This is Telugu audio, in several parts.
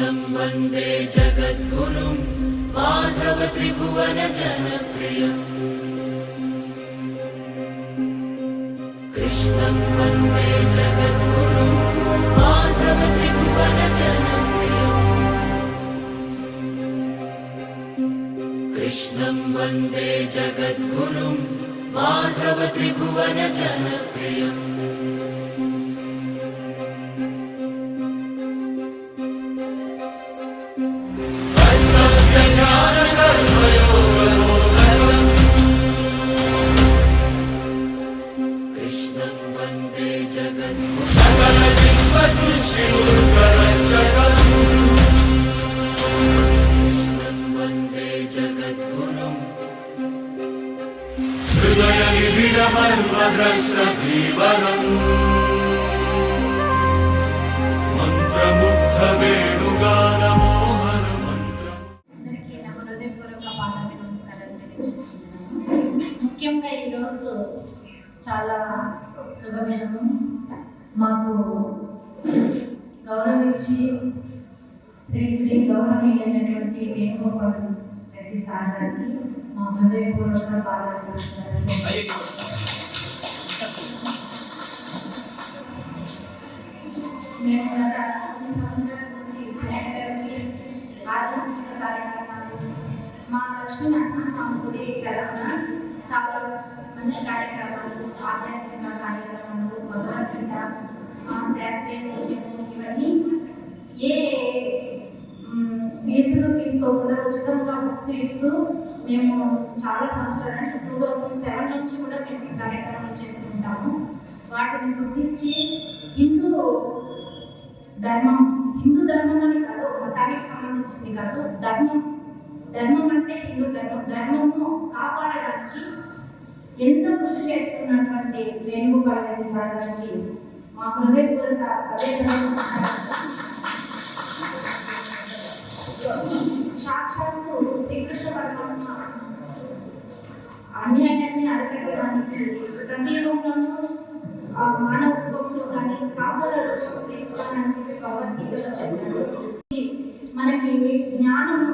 कृष्णं वन्दे जगद्गुरुं माधव त्रिभुवनजनप्रियम् कृष्णं वन्दे जगद्गुरुं माधव त्रिभुवनजनप्रियम् कृष्णं वन्दे जगद्गुरुं माधव त्रिभुवनजनप्रियम् कृष्णं శుభదినము. మాకు గౌరవించి శ్రీ శ్రీ గౌరవనీయులైనటువంటి వేణుగోపాల్ రెడ్డి సార్ గారికి మా హృదయపూర్వక పాదాలు మేము గత కొన్ని సంవత్సరాల నుండి చిన్నటి ఆధ్యాత్మిక కార్యక్రమాలు మా లక్ష్మీ నరసింహస్వామి గుడి తరఫున చాలా మంచి కార్యక్రమాలు ఆధ్యాత్మిక కార్యక్రమాలు భగవద్గీత శాస్త్రీయ నృత్యము ఇవన్నీ ఏ ఫీజులు తీసుకోకుండా ఉచితంగా బుక్స్ ఇస్తూ మేము చాలా సంవత్సరాలు అంటే టూ థౌజండ్ సెవెన్ నుంచి కూడా మేము కార్యక్రమాలు చేస్తుంటాము వాటిని గుర్తించి హిందూ ధర్మం హిందూ ధర్మం అని కాదు మతానికి సంబంధించింది కాదు ధర్మం ధర్మం అంటే హిందూ ధర్మం. ధర్మము కాపాడడానికి ఎంతో కృషి చేస్తున్నటువంటి వేణుగోపాల్ రెడ్డి సార్ గారికి మా హృదయపూర్వక అదే సాక్షాత్తు శ్రీకృష్ణ పరమాత్మ అన్యాయాన్ని అరికట్టడానికి ప్రతి రూపంలోనూ ఆ మానవ రూపంలో కానీ సాగర రూపంలో లేకున్నానని చెప్పి భగవద్గీతలో చెప్పారు. మనకి జ్ఞానము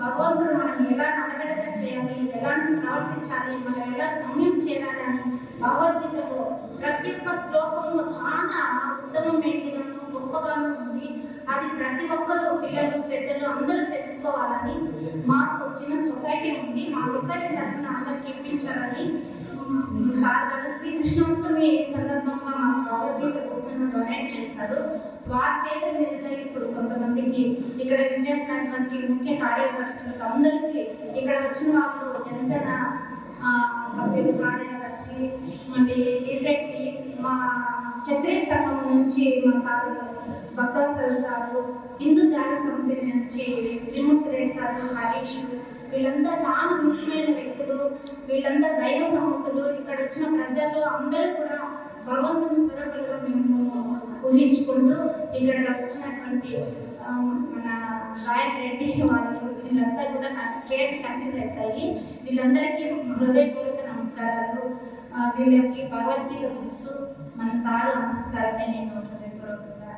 భగవంతుడు మనం ఎలా నడగడక చేయాలి ఎలాంటి ప్రవర్తించాలి మనం ఎలా గమ్యం చేయాలి అని భగవద్గీతలో ప్రతి ఒక్క శ్లోకము చాలా ఉత్తమమైనదిగాను గొప్పగాను ఉంది. అది ప్రతి ఒక్కరు పిల్లలు పెద్దలు అందరూ తెలుసుకోవాలని మాకు చిన్న సొసైటీ ఉంది. మా సొసైటీ తరఫున అందరికి ఇప్పించాలని సార్ శ్రీ శ్రీకృష్ణాష్టమి సందర్భంగా మా భగవద్గీత బుక్స్ డొనేట్ చేస్తారు. వారి చేతుల మీదుగా ఇప్పుడు కొంతమందికి ఇక్కడ విచ్చేసినటువంటి ముఖ్య కార్యదర్శులకు అందరికీ ఇక్కడ వచ్చిన వాళ్ళు జనసేన సభ్యులు కార్యదర్శి మళ్ళీ డిజెపి మా క్షత్రియ సంఘం నుంచి మా సారు భక్తవసర సారు హిందూ జాతి సమితి నుంచి త్రిమూర్తి రెడ్డి సారు హరీష్ వీళ్ళంతా చాలా ముఖ్యమైన వ్యక్తులు వీళ్ళంతా దైవ సమూర్తులు ఇక్కడ వచ్చిన ప్రజలు అందరూ కూడా భగవంతుని స్వరూపులుగా మేము ఊహించుకుంటూ ఇక్కడ వచ్చినటువంటి మన రాయల్ రెడ్డి వాళ్ళు వీళ్ళంతా కూడా నా పేరు కన్ఫ్యూజ్ అవుతాయి వీళ్ళందరికీ హృదయపూర్వక నమస్కారాలు. వీళ్ళకి భగవద్గీత బుక్స్ మన సార్లు అందిస్తారని నేను హృదయపూర్వకంగా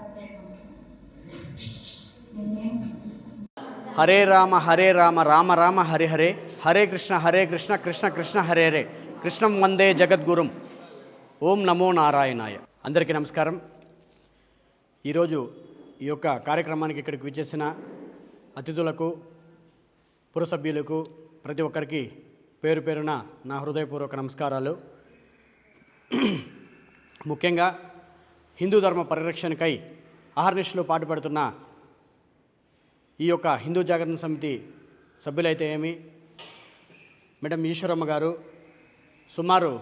నేను నేమ్స్ హరే రామ హరే రామ రామ రామ హరి హరే. హరే కృష్ణ హరే కృష్ణ కృష్ణ కృష్ణ హరే హరే. కృష్ణం వందే జగద్గురుం. ఓం నమో నారాయణాయ. అందరికీ నమస్కారం. ఈరోజు ఈ యొక్క కార్యక్రమానికి ఇక్కడికి విచ్చేసిన అతిథులకు పురసభ్యులకు ప్రతి ఒక్కరికి పేరు పేరున నా హృదయపూర్వక నమస్కారాలు. ముఖ్యంగా హిందూ ధర్మ పరిరక్షణకై అహర్నిశలు పాటుపడుతున్న ఈ యొక్క హిందూ జాగరణ సమితి సభ్యులైతే ఏమి? మేడం ఈశ్వరమ్మ గారు సుమారు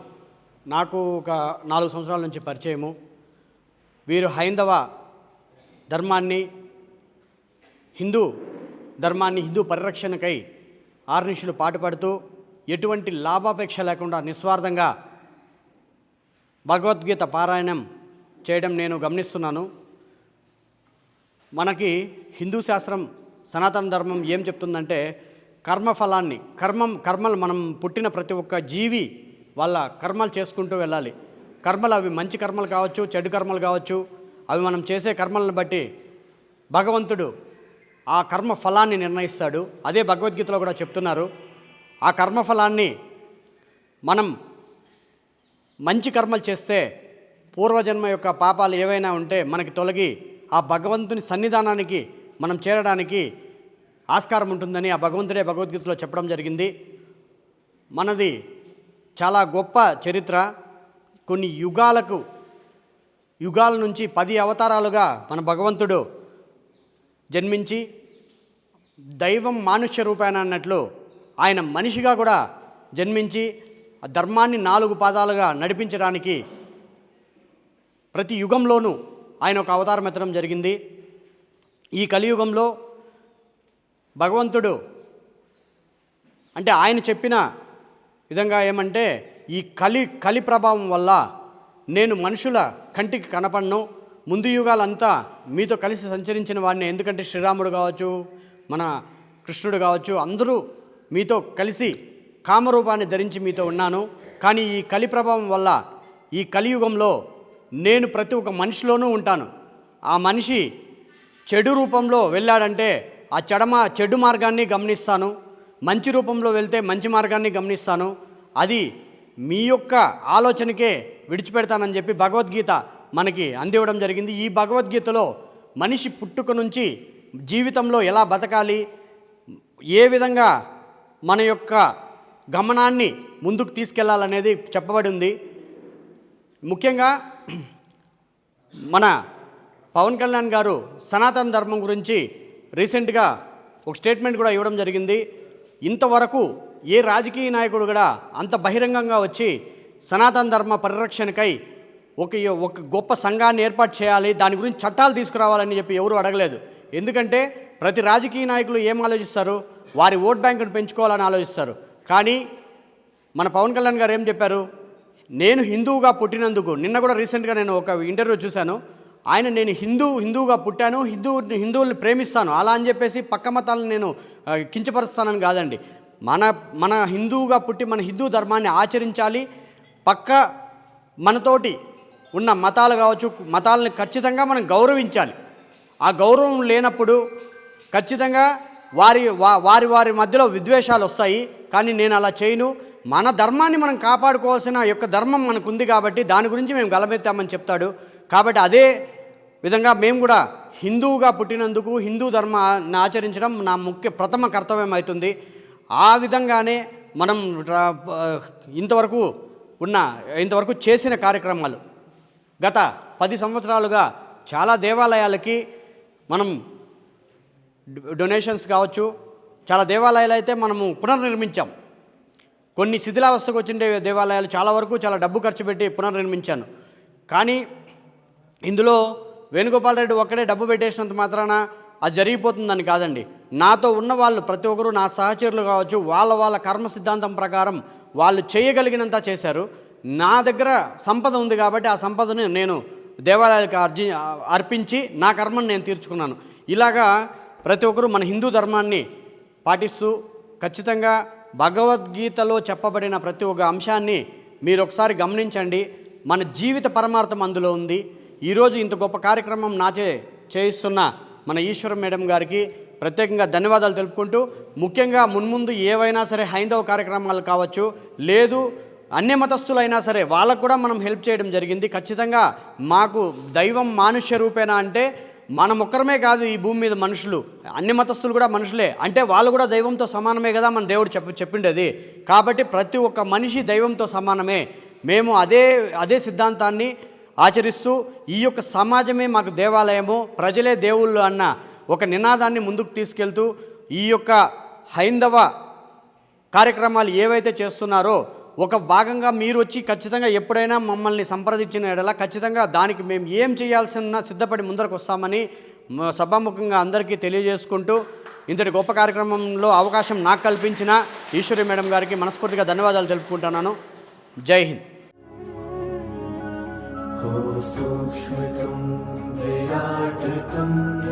నాకు ఒక నాలుగు సంవత్సరాల నుంచి పరిచయము. వీరు హైందవ ధర్మాన్ని హిందూ ధర్మాన్ని హిందూ పరిరక్షణకై ఆర్నిషులు పాటుపడుతూ ఎటువంటి లాభాపేక్ష లేకుండా నిస్వార్థంగా భగవద్గీత పారాయణం చేయడం నేను గమనిస్తున్నాను. మనకి హిందూ శాస్త్రం సనాతన ధర్మం ఏం చెప్తుందంటే కర్మఫలాన్ని కర్మం కర్మలు మనం పుట్టిన ప్రతి ఒక్క జీవి వాళ్ళ కర్మలు చేసుకుంటూ వెళ్ళాలి. కర్మలు అవి మంచి కర్మలు కావచ్చు చెడు కర్మలు కావచ్చు అవి మనం చేసే కర్మలను బట్టి భగవంతుడు ఆ కర్మ ఫలాన్ని నిర్ణయిస్తాడు. అదే భగవద్గీతలో కూడా చెప్తున్నారు. ఆ కర్మ ఫలాన్ని మనం మంచి కర్మలు చేస్తే పూర్వజన్మ యొక్క పాపాలు ఏవైనా ఉంటే మనకి తొలగి ఆ భగవంతుని సన్నిధానానికి మనం చేరడానికి ఆస్కారం ఉంటుందని ఆ భగవంతుడే భగవద్గీతలో చెప్పడం జరిగింది. మనది చాలా గొప్ప చరిత్ర. కొన్ని యుగాలకు యుగాల నుంచి పది అవతారాలుగా మన భగవంతుడు జన్మించి దైవం మానుష్య రూపాయన అన్నట్లు ఆయన మనిషిగా కూడా జన్మించి ఆ ధర్మాన్ని నాలుగు పాదాలుగా నడిపించడానికి ప్రతి యుగంలోనూ ఆయన ఒక అవతారం ఎత్తడం జరిగింది. ఈ కలియుగంలో భగవంతుడు అంటే ఆయన చెప్పిన విధంగా ఏమంటే ఈ కలి కలి ప్రభావం వల్ల నేను మనుషుల కంటికి కనపడను. ముందు యుగాలంతా మీతో కలిసి సంచరించిన వాడిని ఎందుకంటే శ్రీరాముడు కావచ్చు మన కృష్ణుడు కావచ్చు అందరూ మీతో కలిసి కామరూపాన్ని ధరించి మీతో ఉన్నాను. కానీ ఈ కలి ప్రభావం వల్ల ఈ కలియుగంలో నేను ప్రతి ఒక్క మనిషిలోనూ ఉంటాను. ఆ మనిషి చెడు రూపంలో వెళ్ళాడంటే ఆ చెడమ చెడు మార్గాన్ని గమనిస్తాను. మంచి రూపంలో వెళ్తే మంచి మార్గాన్ని గమనిస్తాను. అది మీ యొక్క ఆలోచనకే విడిచిపెడతానని చెప్పి భగవద్గీత మనకి అందివ్వడం జరిగింది. ఈ భగవద్గీతలో మనిషి పుట్టుక నుంచి జీవితంలో ఎలా బతకాలి ఏ విధంగా మన యొక్క గమనాన్ని ముందుకు తీసుకెళ్ళాలనేది చెప్పబడి ఉంది. ముఖ్యంగా మన పవన్ కళ్యాణ్ గారు సనాతన ధర్మం గురించి రీసెంట్గా ఒక స్టేట్మెంట్ కూడా ఇవ్వడం జరిగింది. ఇంతవరకు ఏ రాజకీయ నాయకుడు కూడా అంత బహిరంగంగా వచ్చి సనాతన ధర్మ పరిరక్షణకై ఒక ఒక గొప్ప సంఘాన్ని ఏర్పాటు చేయాలి దాని గురించి చట్టాలు తీసుకురావాలని చెప్పి ఎవరూ అడగలేదు. ఎందుకంటే ప్రతి రాజకీయ నాయకులు ఏం ఆలోచిస్తారు? వారి ఓట్ బ్యాంకును పెంచుకోవాలని ఆలోచిస్తారు. కానీ మన పవన్ కళ్యాణ్ గారు ఏం చెప్పారు? నేను హిందువుగా పుట్టినందుకు నిన్న కూడా రీసెంట్గా నేను ఒక ఇంటర్వ్యూ చూశాను. ఆయన నేను హిందూ హిందువుగా పుట్టాను హిందూ హిందువుల్ని ప్రేమిస్తాను. అలా అని చెప్పేసి పక్క మతాలను నేను కించపరుస్తానని కాదండి. మన మన హిందువుగా పుట్టి మన హిందూ ధర్మాన్ని ఆచరించాలి. పక్క మనతోటి ఉన్న మతాలు కావచ్చు మతాలని ఖచ్చితంగా మనం గౌరవించాలి. ఆ గౌరవం లేనప్పుడు ఖచ్చితంగా వారి వా వారి వారి మధ్యలో విద్వేషాలు వస్తాయి. కానీ నేను అలా చేయను. మన ధర్మాన్ని మనం కాపాడుకోవాల్సిన యొక్క ధర్మం మనకుంది కాబట్టి దాని గురించి మేము గలమెత్తామని చెప్తాడు. కాబట్టి అదే విధంగా మేము కూడా హిందువుగా పుట్టినందుకు హిందూ ధర్మాన్ని ఆచరించడం నా ముఖ్య ప్రథమ కర్తవ్యం అవుతుంది. ఆ విధంగానే మనం ఇంతవరకు ఉన్న ఇంతవరకు చేసిన కార్యక్రమాలు. గత పది సంవత్సరాలుగా చాలా దేవాలయాలకి మనం డొ- డొనేషన్స్ కావచ్చు చాలా దేవాలయాలు అయితే మనము పునర్నిర్మించాం. కొన్ని శిథిలావస్థకు వచ్చిండే దేవాలయాలు చాలా వరకు చాలా డబ్బు ఖర్చు పెట్టి పునర్నిర్మించాను. కానీ ఇందులో వేణుగోపాల్ రెడ్డి ఒక్కడే డబ్బు పెట్టేసినంత మాత్రాన అది జరిగిపోతుందని కాదండి. నాతో ఉన్న వాళ్ళు ప్రతి ఒక్కరు నా సహచరులు కావచ్చు వాళ్ళ వాళ్ళ కర్మ సిద్ధాంతం ప్రకారం వాళ్ళు చేయగలిగినంత చేశారు. నా దగ్గర సంపద ఉంది కాబట్టి ఆ సంపదను నేను దేవాలయాలకు అర్జి అర్పించి నా కర్మను నేను తీర్చుకున్నాను. ఇలాగా ప్రతి ఒక్కరూ మన హిందూ ధర్మాన్ని పాటిస్తూ ఖచ్చితంగా భగవద్గీతలో చెప్పబడిన ప్రతి ఒక్క అంశాన్ని మీరు ఒకసారి గమనించండి. మన జీవిత పరమార్థం అందులో ఉంది. ఈరోజు ఇంత గొప్ప కార్యక్రమం నాచే చేయిస్తున్న మన ఈశ్వరం మేడం గారికి ప్రత్యేకంగా ధన్యవాదాలు తెలుపుకుంటూ ముఖ్యంగా మున్ముందు ఏవైనా సరే హైందవ కార్యక్రమాలు కావచ్చు లేదు అన్య మతస్థులైనా సరే వాళ్ళకు కూడా మనం హెల్ప్ చేయడం జరిగింది. ఖచ్చితంగా మాకు దైవం మానుష్య రూపేణ అంటే మనం ఒక్కరమే కాదు ఈ భూమి మీద మనుషులు అన్ని మతస్థులు కూడా మనుషులే. అంటే వాళ్ళు కూడా దైవంతో సమానమే కదా మన దేవుడు చెప్ప చెప్పిండేది. కాబట్టి ప్రతి ఒక్క మనిషి దైవంతో సమానమే. మేము అదే అదే సిద్ధాంతాన్ని ఆచరిస్తూ ఈ యొక్క సమాజమే మాకు దేవాలయము ప్రజలే దేవుళ్ళు అన్న ఒక నినాదాన్ని ముందుకు తీసుకెళ్తూ ఈ యొక్క హైందవ కార్యక్రమాలు ఏవైతే చేస్తున్నారో ఒక భాగంగా మీరు వచ్చి ఖచ్చితంగా ఎప్పుడైనా మమ్మల్ని సంప్రదించిన ఎడల ఖచ్చితంగా దానికి మేము ఏం చేయాల్సిన సిద్ధపడి ముందరకు వస్తామని సభాముఖంగా అందరికీ తెలియజేసుకుంటూ ఇంతటి గొప్ప కార్యక్రమంలో అవకాశం నాకు కల్పించిన ఈశ్వరి మేడం గారికి మనస్ఫూర్తిగా ధన్యవాదాలు తెలుపుకుంటున్నాను. జై హింద్. सूक्ष्मतं विराटतम्